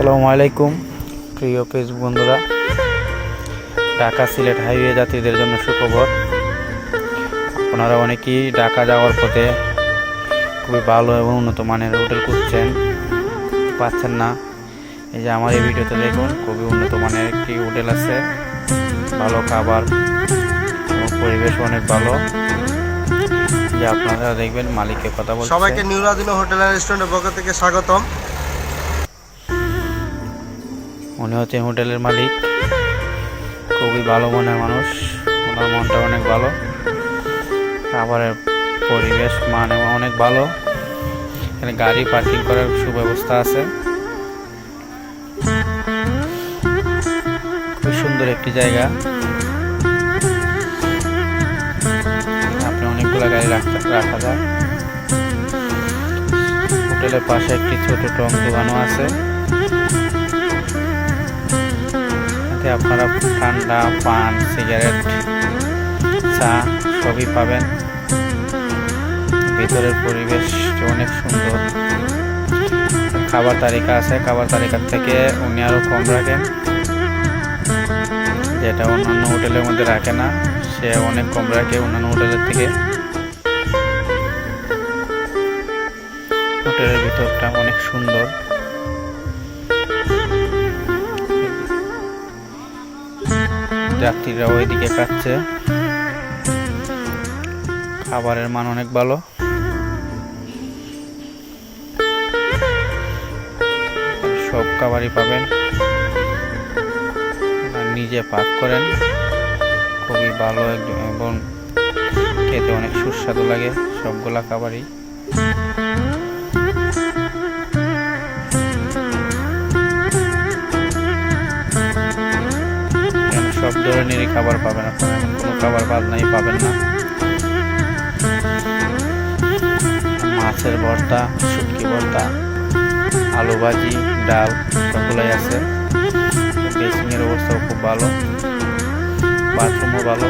আসসালামু আলাইকুম। প্রিয় ফেসবুক বন্ধুরা, ঢাকা সিলেট হাইওয়ে যাত্রীদের জন্য সুখবর। আপনারা অনেকেই ঢাকা যাওয়ার পথে খুবই ভালো এবং উন্নত মানের হোটেল খুঁজছেন, পাচ্ছেন না। এই যে আমার এই ভিডিওতে দেখুন, খুবই উন্নত মানের একটি হোটেল আছে। ভালো খাবার এবং পরিবেশ অনেক ভালো। যে আপনারা দেখবেন মালিকের কথা বলছে। সবাইকে নিউরাদিনো হোটেল রেস্টুরেন্টের পক্ষ থেকে স্বাগতম। উনি হচ্ছেন হোটেলের মালিক। খুবই ভালো মনের মানুষ। ওনার মনটা অনেক ভালো। খাবারের পরিবেশ মানে অনেক ভালো। এখানে গাড়ি পার্কিং করার সুব্যবস্থা আছে। খুব সুন্দর একটি জায়গা। আপনি অনেকগুলো গাড়ি রাখতে, রাখা যায়। হোটেলের পাশে একটি ছোট টং দোকানও আছে। এতে আপনারা ঠান্ডা, পান, সিগারেট, চা সবই পাবেন। ভিতরের পরিবেশটি অনেক সুন্দর। খাবার তালিকা আছে, খাবার তালিকার থেকে উনি আরও কম রাখেন। যেটা অন্যান্য হোটেলের মধ্যে রাখে না, সে অনেক কম রাখে অন্যান্য হোটেলের থেকে। হোটেলের ভিতরটা অনেক সুন্দর। যাত্রীরা ওইদিকে কাচ্ছে খাবারের মান অনেক ভালো। সব খাবারই পাবেন। নিজে পাক করেন। খুবই ভালো এবং খেতে অনেক সুস্বাদু লাগে সবগুলা খাবারই। সব খাবার পাবেন আপনারা। কোনো খাবার বাদ নাই, পাবেন না। মাছের ভর্তা, শুটকি ভর্তা, আলু ভাজি, ডাল সবগুলাই আছে। বেসিংয়ের অবস্থাও খুব ভালো। বাথরুমও ভালো।